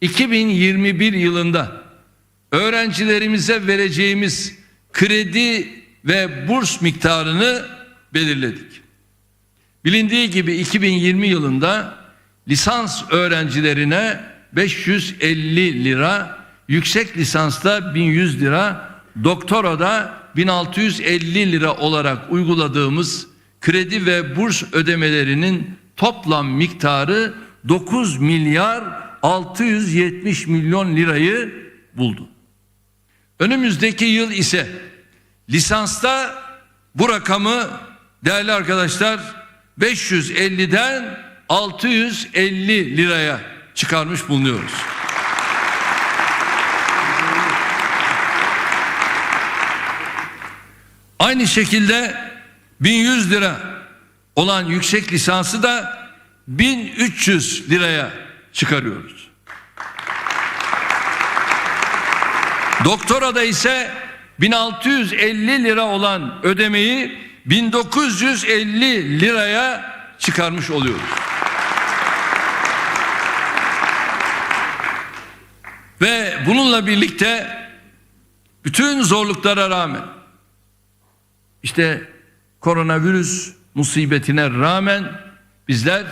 2021 yılında öğrencilerimize vereceğimiz kredi ve burs miktarını belirledik. Bilindiği gibi 2020 yılında lisans öğrencilerine 550 lira, yüksek lisansta 1100 lira, doktorada 1650 lira olarak uyguladığımız kredi ve burs ödemelerinin toplam miktarı 9 milyar 670 milyon lirayı buldu. Önümüzdeki yıl ise lisansta bu rakamı değerli arkadaşlar 550'den 650 liraya çıkarmış bulunuyoruz. Aynı şekilde 1100 lira olan yüksek lisansı da 1300 liraya çıkarıyoruz. Doktorada ise 1650 lira olan ödemeyi 1950 liraya çıkarmış oluyoruz. Ve bununla birlikte bütün zorluklara rağmen işte koronavirüs musibetine rağmen bizler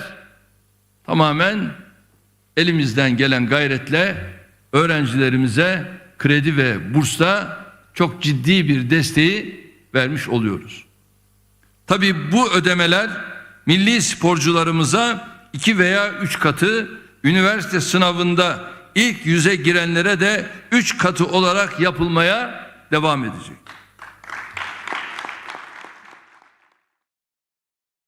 tamamen elimizden gelen gayretle öğrencilerimize kredi ve bursta çok ciddi bir desteği vermiş oluyoruz. Tabi bu ödemeler milli sporcularımıza iki veya üç katı üniversite sınavında ilk yüze girenlere de üç katı olarak yapılmaya devam edecek.